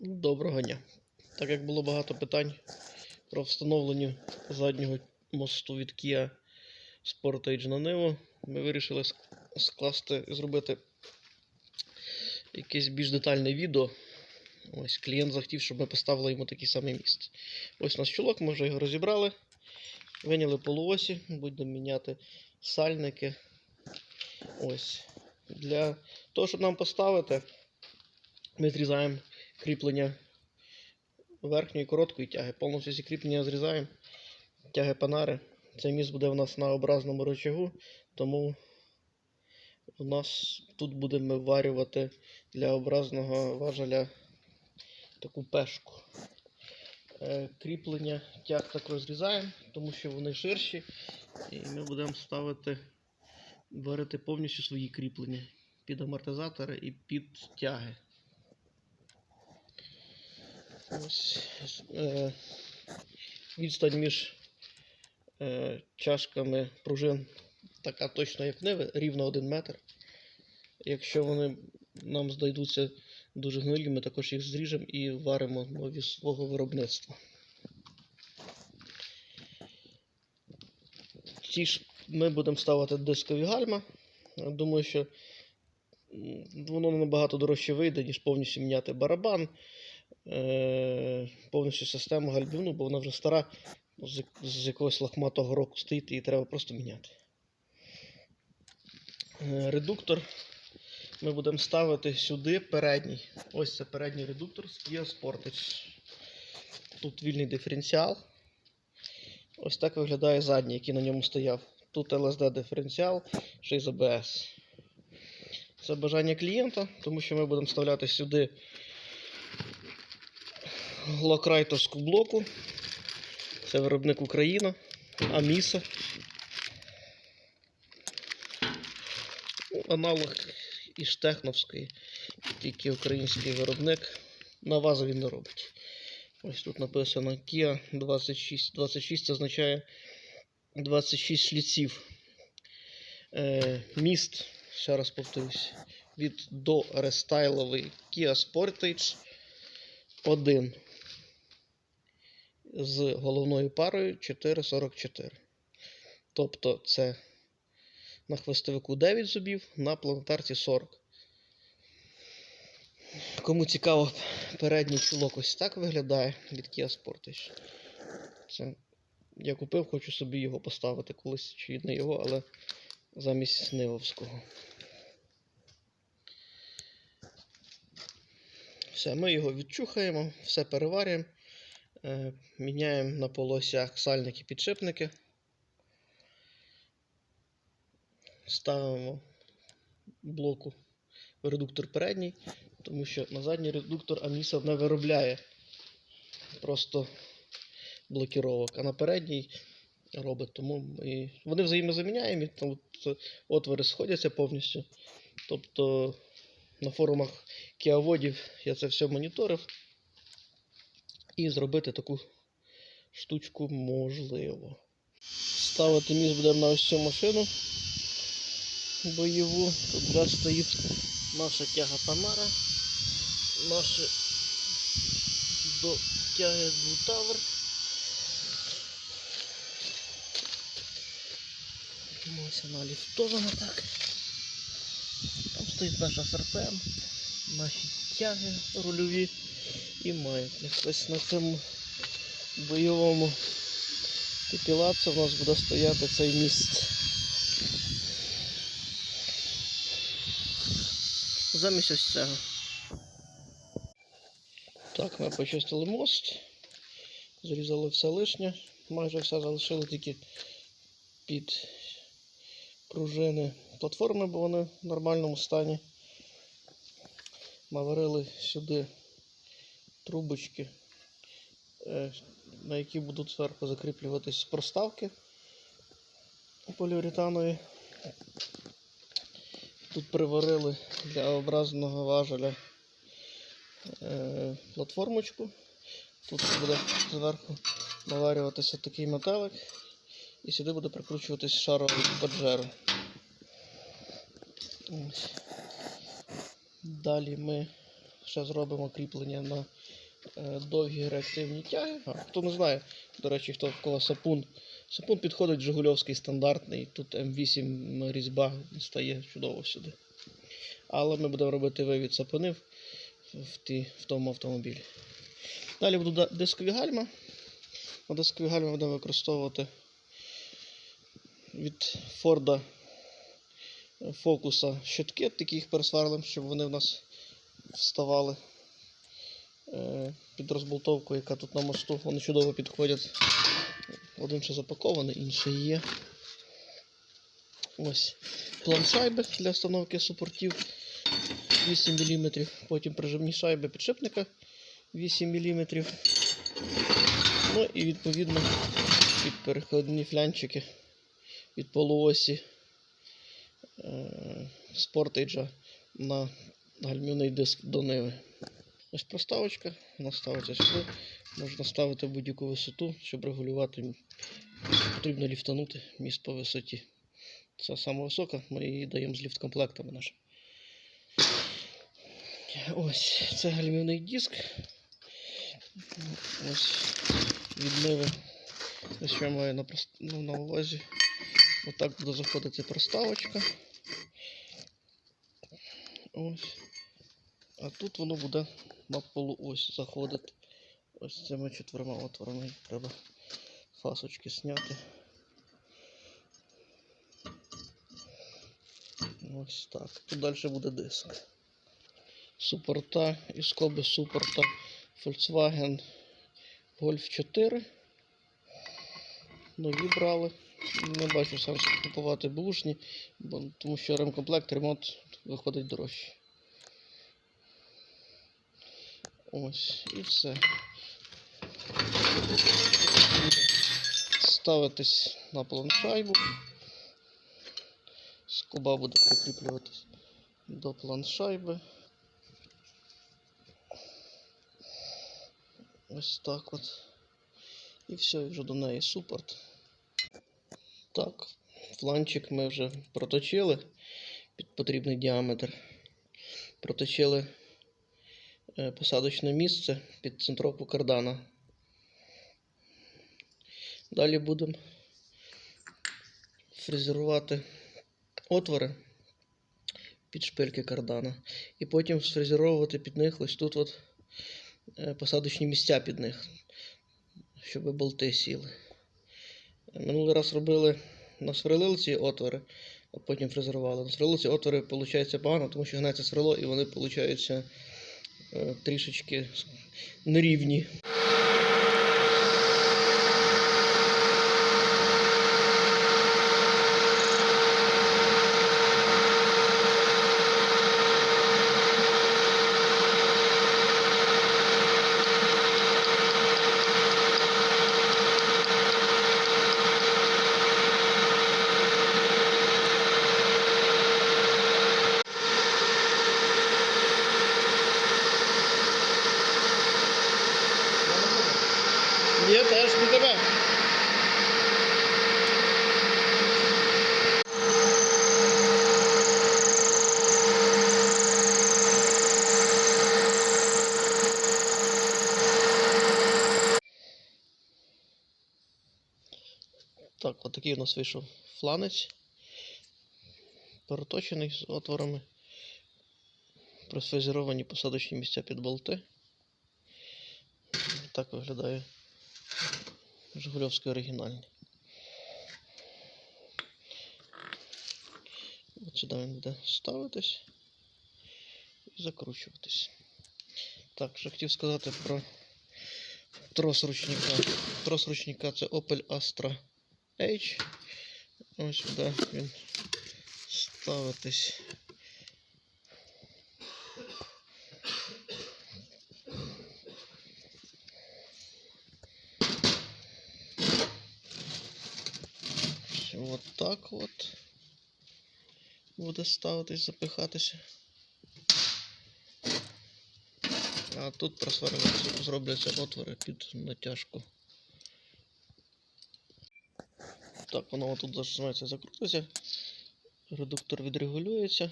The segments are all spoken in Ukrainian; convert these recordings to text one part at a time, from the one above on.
Доброго дня. Так як було багато питань про встановлення заднього мосту від Kia Sportage на Nivo, ми вирішили ск- скласти, зробити якесь більш детальне відео. Ось клієнт захотів, щоб ми поставили йому такий самий міст. Ось у нас чулок, ми вже його розібрали. Виняли полуосі, будемо міняти сальники. Ось. Для того, щоб нам поставити, ми зрізаємо кріплення верхньої короткої тяги. Повністю всі кріплення зрізаємо. Тяги панари. Цей міст буде у нас на образному рычагу, тому у нас тут будемо варювати для образного важеля таку пешку. Е, Кріплення тяг так розрізаємо, тому що вони ширші. І ми будемо ставити, варити повністю свої кріплення під амортизатори і під тяги. Ось е, відстань між е, чашками пружин така точно, як ниви, рівно 1 метр. Якщо вони нам здійдуться дуже гнилі, ми також їх зріжемо і варимо нові свого виробництва. Ці ж ми будемо ставити дискові гальма. Думаю, що воно набагато дорожче вийде, ніж повністю міняти барабан е, повністю систему гальмівну, бо вона вже стара, з, з якогось лохматого року стоїть, і треба просто міняти. Е, редуктор ми будемо ставити сюди передній. Ось це передній редуктор з Kia Sportage. Тут вільний диференціал. Ось так виглядає задній, який на ньому стояв. Тут LSD диференціал, ще й з ABS. Це бажання клієнта, тому що ми будемо вставляти сюди локрайтовську блоку. Це виробник Україна, Аміса. Аналог із Техновської, тільки український виробник. На вазу він не робить. Ось тут написано Kia 26. 26 це означає 26 шліців. Е, міст, ще раз повторюсь, від до рестайловий Kia Sportage 1 з головною парою 4,44. Тобто це на хвостовику 9 зубів, на планетарці 40. Кому цікаво, передній чулок ось так виглядає від Kia Sportage. Це я купив, хочу собі його поставити колись, чи не його, але замість Нивовського. Все, ми його відчухаємо, все переварюємо. Е, Міняємо на полосях сальники підшипники. Ставимо блоку редуктор передній, тому що на задній редуктор Аміса не виробляє просто блокіровок, а на передній робить. Тому ми... вони взаємозаміняємо, і там от отвори сходяться повністю. Тобто на форумах кіаводів я це все моніторив. І зробити таку штучку можливо. Ставити міст будемо на ось цю машину бойову. Тут вже стоїть наша тяга Панара, наша до тяги Двутавр. Ось вона ліфтована так. Там стоїть наша ФРПМ, наші тяги рульові і маятник. Ось на цьому бойовому піпілаці у нас буде стояти цей міст. Замість ось цього. Так, ми почистили мост, зрізали все лишнє, майже все залишили тільки під пружини платформи, бо вони в нормальному стані. Наварили сюди трубочки, е, на які будуть зверху закріплюватись проставки поліуретанові. Тут приварили для образного важеля е, платформочку. Тут буде зверху наварюватися такий металик, і сюди буде прикручуватись шаровий паджеро. Далі ми ще зробимо кріплення на довгі реактивні тяги. Хто не знає, до речі, хто в кого сапун. Сапун підходить Жигульовський стандартний. Тут М8 різьба стає чудово сюди. Але ми будемо робити вивід сапунів в, ті, в тому автомобілі. Далі будуть да- дискові гальма. На дискові гальма будемо використовувати від Форда фокуса щитки, їх пересверлим, щоб вони в нас вставали е, під розболтовку, яка тут на мосту. Вони чудово підходять. Один ще запакований, інший є. Ось план шайби для встановки супортів 8 мм. Потім прижимні шайби підшипника 8 мм. Ну і відповідно під переходні флянчики від полуосі е, спортейджа на гальмівний диск до ниви. Ось проставочка, вона ставиться сюди. Можна ставити будь-яку висоту, щоб регулювати. Потрібно ліфтанути міст по висоті. Це саме висока, ми її даємо з ліфткомплектами нашими. Ось це гальмівний диск. Ось від ниви. Ось що я маю на, ну, на увазі. Отак буде заходити проставочка. Ось. А тут воно буде на полуось заходити. Ось цими четверма отворами треба фасочки зняти. Ось так. Тут далі буде диск. Супорта і скоби супорта Volkswagen Golf 4. Нові брали. Не бачу сенсу купувати бушні, бо, тому що ремкомплект, ремонт виходить дорожче. Ось, і все. Ставитись на планшайбу. Скоба буде прикріплюватись до планшайби. Ось так от. І все, вже до неї супорт. Так, фланчик ми вже проточили під потрібний діаметр. Проточили посадочне місце під центровку кардана. Далі будемо фрезерувати отвори під шпильки кардана. І потім сфрезеровувати під них ось тут от е, посадочні місця під них, щоб болти сіли. Минулий раз робили, насверлили ці отвори, а потім фрезерували. Насверлили ці отвори, виходить погано, тому що гнеться сверло і вони, виходить, е, трішечки нерівні. Є теж не тебе. Так, отакий у нас вийшов фланець. Переточений з отворами. Просфезеровані посадочні місця під болти. Так виглядає Жигульовський оригінальний. От сюди він буде ставитись і закручуватись. Так, що хотів сказати про трос ручника. Трос ручника це Opel Astra H. Ось сюди він ставитись. Вот так от буде ставитись, запихатися. А тут просварюються, зробляться отвори під натяжку. Так, воно тут зажимається, закрутиться. Редуктор відрегулюється.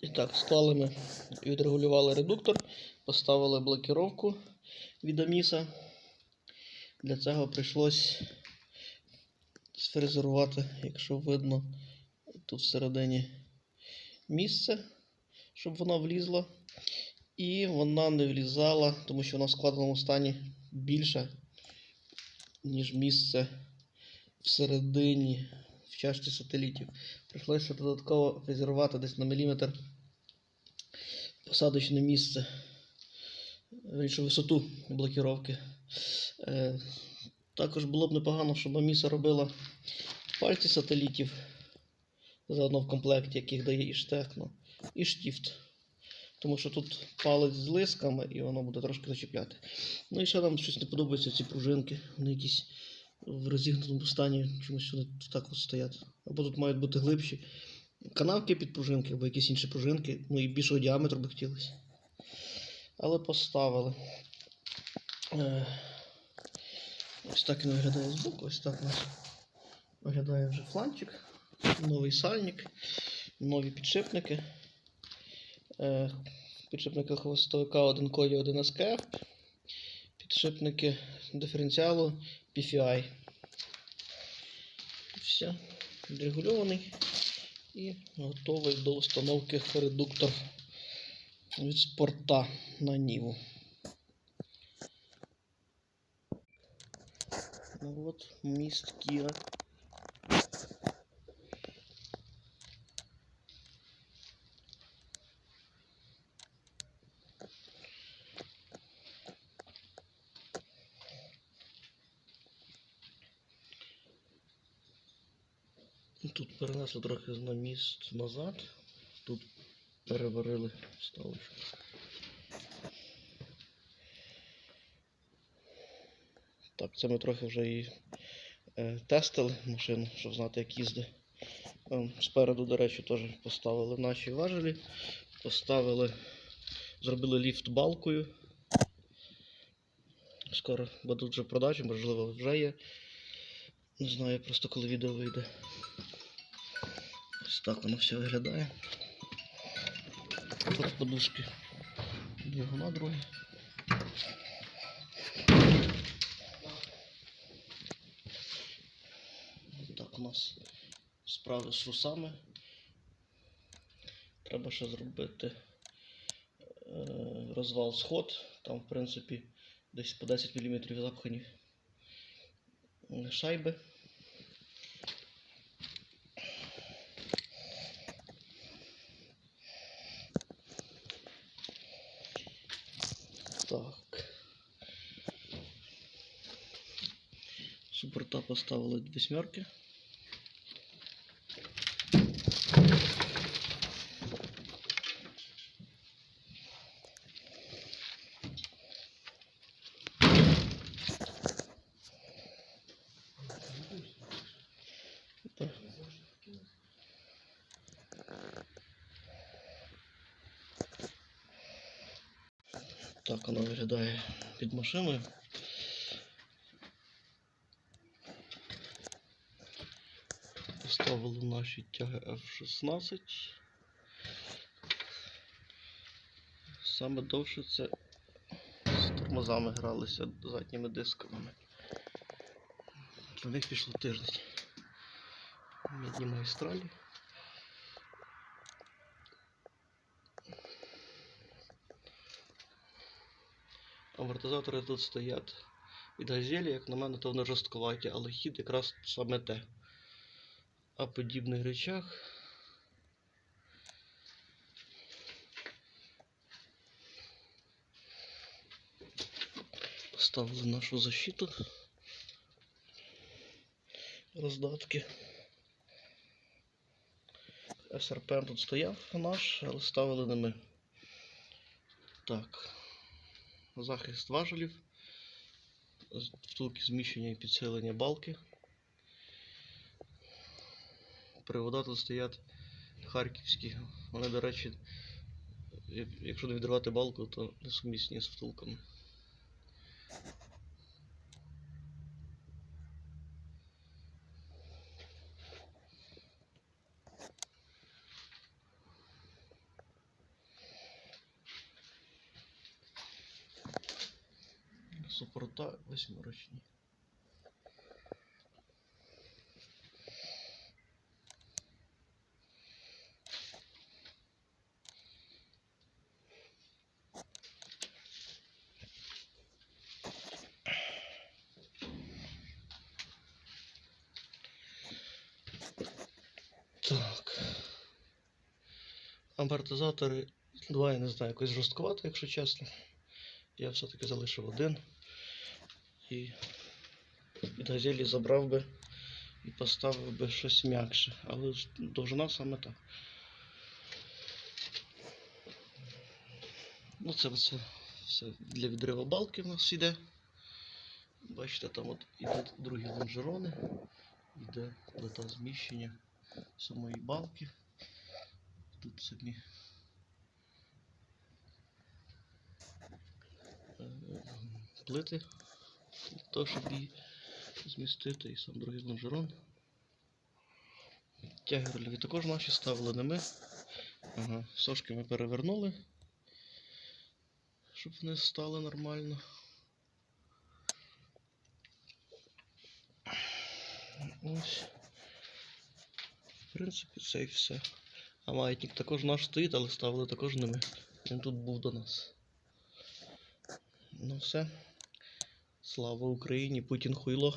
І так, склали ми, відрегулювали редуктор, поставили блокіровку від Аміса. Для цього прийшлось сфрезерувати, якщо видно, тут всередині місце, щоб вона влізла. І вона не влізала, тому що вона в складеному стані більше, ніж місце всередині в чашці сателітів. Прийшлося додатково фрезерувати десь на міліметр посадочне місце, іншу висоту блокіровки. Е, також було б непогано, щоб Аміса робила пальці сателітів заодно в комплекті, яких дає і штекно, і штіфт. Тому що тут палець з лисками і воно буде трошки зачіпляти. Ну і ще нам щось не подобається ці пружинки. Вони якісь в розігнутому стані чомусь вони так от стоять. Або тут мають бути глибші канавки під пружинки, або якісь інші пружинки. Ну і більшого діаметру би хотілося. Але поставили. Е, Ось так він виглядає збоку, ось так у нас виглядає вже фланчик, новий сальник, нові підшипники. Е, Підшипники хвостовика 1 коді 1 СКФ. Підшипники диференціалу PFI. Все, відрегульований і готовий до установки редуктор від спорта на Ніву. Ну от, міст Kia. Тут перенесли трохи на міст назад. Тут переварили вставочку. Так, це ми трохи вже і е, тестили машину, щоб знати, як їздить. Ем, Спереду, до речі, теж поставили наші важелі. Поставили, зробили ліфт балкою. Скоро будуть вже продажі, можливо, вже є. Не знаю просто коли відео вийде. Так воно все виглядає. Тут подушки двигуна другі. Так у нас справи з русами. Треба ще зробити е, розвал сход. Там, в принципі, десь по 10 мм запхані шайби. Так. Супорта поставили восьмерки. Так. Виглядає під машиною. Поставили наші тяги F16. Саме довше це з тормозами гралися задніми дисками. Для них пішло тиждень. Мідні магістралі. Амортизатори тут стоять від газелі, як на мене, то вони жорстковаті, але хід якраз саме те. А подібних речах. Поставили нашу защиту. Роздатки. СРПМ тут стояв наш, але ставили не ми. Так. Захист важелів. Втулки зміщення і підсилення балки. Привода тут стоять харківські. Вони, до речі, якщо не відривати балку, то несумісні з втулками. Супорта восьмиручні. Так. Амортизатори два, я не знаю, якось жорсткувато, якщо чесно. Я все-таки залишив один. І від газелі забрав би і поставив би щось м'якше. Але довжина саме так. Ну, це все, все для відриву балки в нас йде. Бачите, там от іде другі лонжерони, йде плита зміщення самої балки. Тут самі е, плити, для того, щоб її змістити, і сам другий лонжерон. Тяги рольові також наші ставили не ми. Ага, сошки ми перевернули, щоб вони стали нормально. Ось. В принципі, це і все. А маятник також наш стоїть, але ставили також не ми. Він тут був до нас. Ну все. Слава Україні, Путін хуйло.